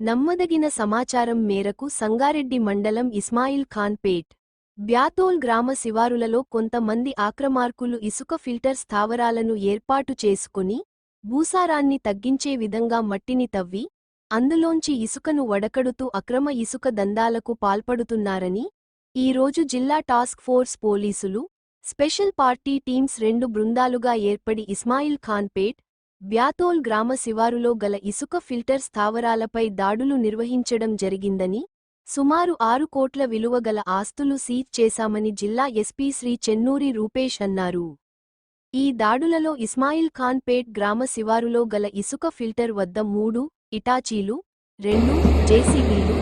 నమ్మదగిన సమాచారం మేరకు సంగారెడ్డి మండలం ఇస్మాయిల్ ఖాన్పేట్ బ్యాతోల్ గ్రామ శివారులలో కొంతమంది ఆక్రమార్కులు ఇసుక ఫిల్టర్ స్థావరాలను ఏర్పాటు చేసుకుని భూసారాన్ని తగ్గించే విధంగా మట్టిని తవ్వి అందులోంచి ఇసుకను వడకడుతూ అక్రమ ఇసుక దందాలకు పాల్పడుతున్నారని ఈరోజు జిల్లా టాస్క్ ఫోర్స్ పోలీసులు స్పెషల్ పార్టీ టీమ్స్ రెండు బృందాలుగా ఏర్పడి ఇస్మాయిల్ ఖాన్పేట్ బ్యాతోల్ గ్రామ శివారులో గల ఇసుక ఫిల్టర్ స్థావరాలపై దాడులు నిర్వహించడం జరిగిందని సుమారు ఆరు కోట్ల విలువ గల ఆస్తులు సీజ్ చేశామని జిల్లా ఎస్పీ శ్రీ చెన్నూరి రూపేష్ అన్నారు. ఈ దాడులలో ఇస్మాయిల్ ఖాన్పేట్ గ్రామ శివారులో గల ఇసుక ఫిల్టర్ వద్ద మూడు ఇటాచీలు రెండు జేసీబీలు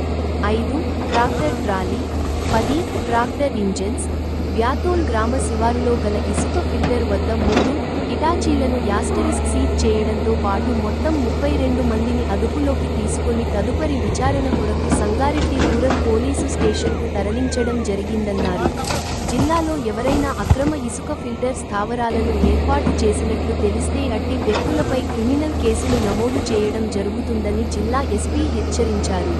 ఐదు ట్రాక్టర్ ట్రాలీ పది ట్రాక్టర్ ఇంజన్స్ వ్యాతోల్ గ్రామ శివారులో గల ఇసుక ఫిల్టర్ వద్ద మూడు ఇటాచీలను యాస్టరిస్క్ సీజ్ చేయడంతో పాటు మొత్తం ముప్పై రెండు మందిని అదుపులోకి తీసుకుని తదుపరి విచారణ కొరకు సంగారెడ్డి రూరల్ పోలీసు స్టేషన్కు తరలించడం జరిగిందన్నారు. జిల్లాలో ఎవరైనా అక్రమ ఇసుక ఫిల్టర్ స్థావరాలను ఏర్పాటు చేసినట్లు తెలిస్తే అట్టి వ్యక్తులపై క్రిమినల్ కేసులు నమోదు చేయడం జరుగుతుందని జిల్లా ఎస్పీ హెచ్చరించారు.